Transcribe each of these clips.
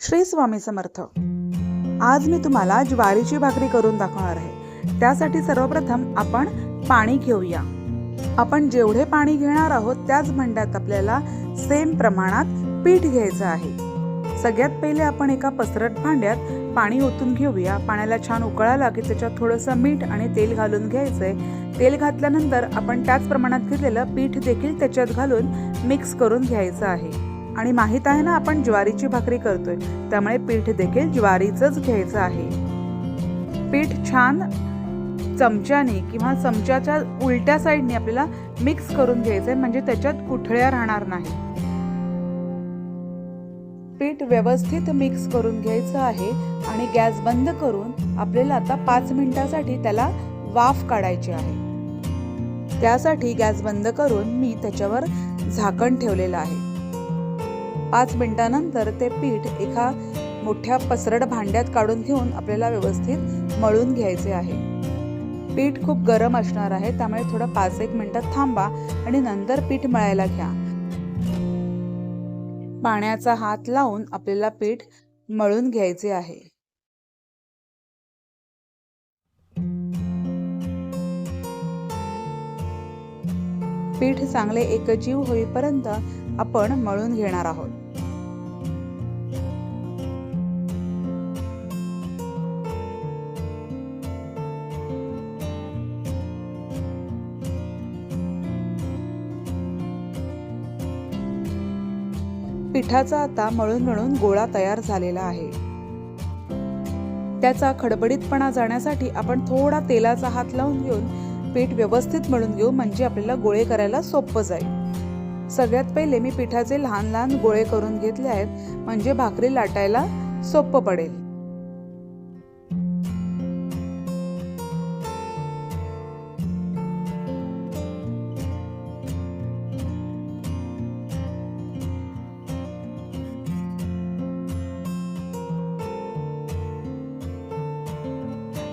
श्री स्वामी समर्थ. आज मी तुम्हाला ज्वारीची भाकरी करून दाखवणार आहे. त्यासाठी सर्वप्रथम आपण पाणी घेऊया. आपण जेवढे पाणी घेणार आहोत त्याच भांड्यात आपल्याला सेम प्रमाणात पीठ घ्यायचं आहे. सगळ्यात पहिले आपण एका पसरट भांड्यात पाणी ओतून घेऊया. पाण्याला छान उकळाला की त्याच्यात थोडंसं मीठ आणि तेल घालून घ्यायचंय. तेल घातल्यानंतर आपण त्याच प्रमाणात घेतलेलं पीठ देखील त्याच्यात घालून मिक्स करून घ्यायचं आहे. आणि माहीत आहे ना आपण ज्वारीची भाकरी करतोय. त्यामुळे पीठ देखील ज्वारीचंच घ्यायचं आहे. पीठ छान चमच्याने किंवा चमच्याच्या उलट्या साईडने आपल्याला मिक्स करून घ्यायचंय म्हणजे त्याच्यात कुठळ्या राहणार नाही. पीठ व्यवस्थित मिक्स करून घ्यायचं आहे आणि गॅस बंद करून आपल्याला आता पाच मिनिटासाठी त्याला वाफ काढायची आहे. त्यासाठी गॅस बंद करून मी त्याच्यावर झाकण ठेवलेलं आहे. पाच मिनिटानंतर ते पीठ एका मोठ्या पसरट भांड्यात काढून घेऊन आपल्याला व्यवस्थित मळून घ्यायचे आहे. पीठ खूप गरम असणार आहे त्यामुळे थोडं पाच एक मिनिटात थांबा आणि नंतर पीठ मळायला घ्या. पाण्याचा हात लावून आपल्याला पीठ मळून घ्यायचे आहे. पीठ चांगले एकजीव होईपर्यंत आपण मळून घेणार आहोत. पिठाचा आता मळून मळून गोळा तयार झालेला आहे. त्याचा खडबडीतपणा जाण्यासाठी आपण थोडा तेलाचा हात लावून घेऊन पीठ व्यवस्थित मळून घेऊ म्हणजे आपल्याला गोळे करायला सोपं जाईल. सगळ्यात पहिले मी पिठाचे लहान लहान गोळे करून घेतले आहेत म्हणजे भाकरी लाटायला सोपं पडेल.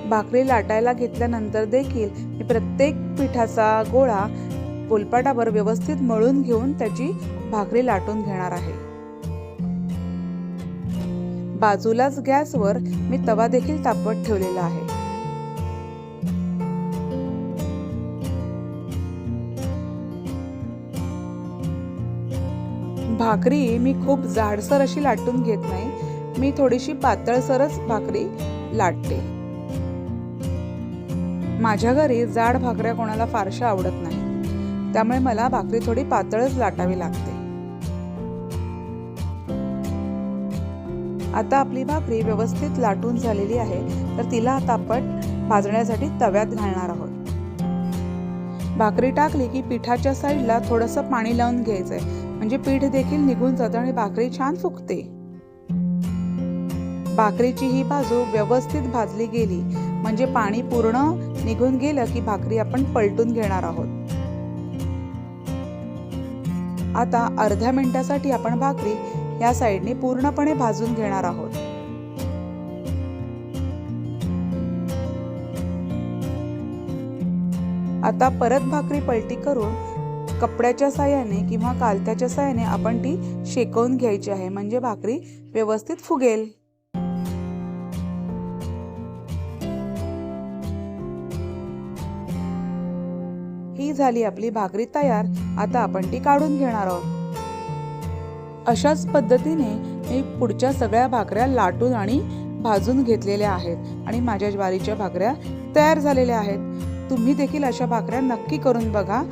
भाकरी लाटायला घेतल्यानंतर देखील मी प्रत्येक पिठाचा गोळा पोलपाटावर व्यवस्थित मळून घेऊन त्याची भाकरी लाटून घेणार आहे. बाजूलाच गॅसवर मी तवा देखील तापत ठेवलेला आहे. भाकरी मी खूप जाडसर अशी लाटून घेत नाही. मी थोडीशी पातळसरच भाकरी लाटते. माझ्या घरी जाड भाकऱ्या कोणाला फारशा आवडत नाही. त्यामुळे मला भाकरी थोडी पातळच लाटावी लागते. आता आपली भाकरी व्यवस्थित लाटून झालेली आहे तर तिला आता आपण भाजण्यासाठी तव्यात घालणार आहोत. भाकरी टाकली की पिठाच्या साईडला थोडंसं पाणी लावून घ्यायचंय म्हणजे पीठ देखील निघून जातं आणि भाकरी छान फुगते. भाकरीची ही बाजू व्यवस्थित भाजली गेली म्हणजे पाणी पूर्ण निघून गेलं की भाकरी आपण पलटून घेणार आहोत. आता अर्ध्या मिनिटासाठी आपण भाकरी या साईडने पूर्णपणे भाजून घेणार आहोत. आता परत भाकरी पलटी करून कपड्याच्या साह्याने किंवा कालत्याच्या साह्याने आपण ती शेकवून घ्यायची आहे. म्हणजे भाकरी व्यवस्थित फुगेल. ही झाली आपली भाकरी तयार. आता आपण ती काढून घेणार आहोत. अशाच पद्धतीने मी पुढच्या सगळ्या भाकऱ्या लाटून आणि भाजून घेतलेल्या आहेत. आणि माझ्या ज्वारीच्या भाकऱ्या तयार झालेल्या आहेत. तुम्ही देखील अशा भाकऱ्या नक्की करून बघा.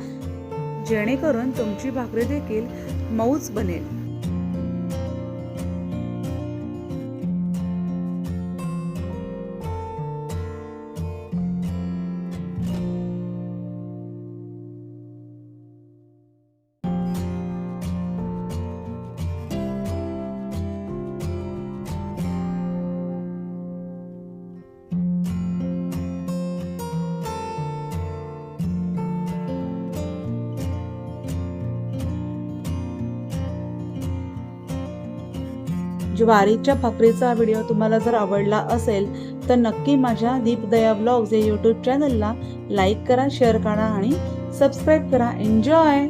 जेणेकरून तुमची भाकरी देखील मऊच बनेल. ज्वारीच्या भाकरीचा व्हिडिओ तुम्हाला जर आवडला असेल तर नक्की माझ्या दीपदया ब्लॉग्स या यूट्यूब चॅनलला लाईक करा शेअर करा आणि सबस्क्राईब करा. एन्जॉय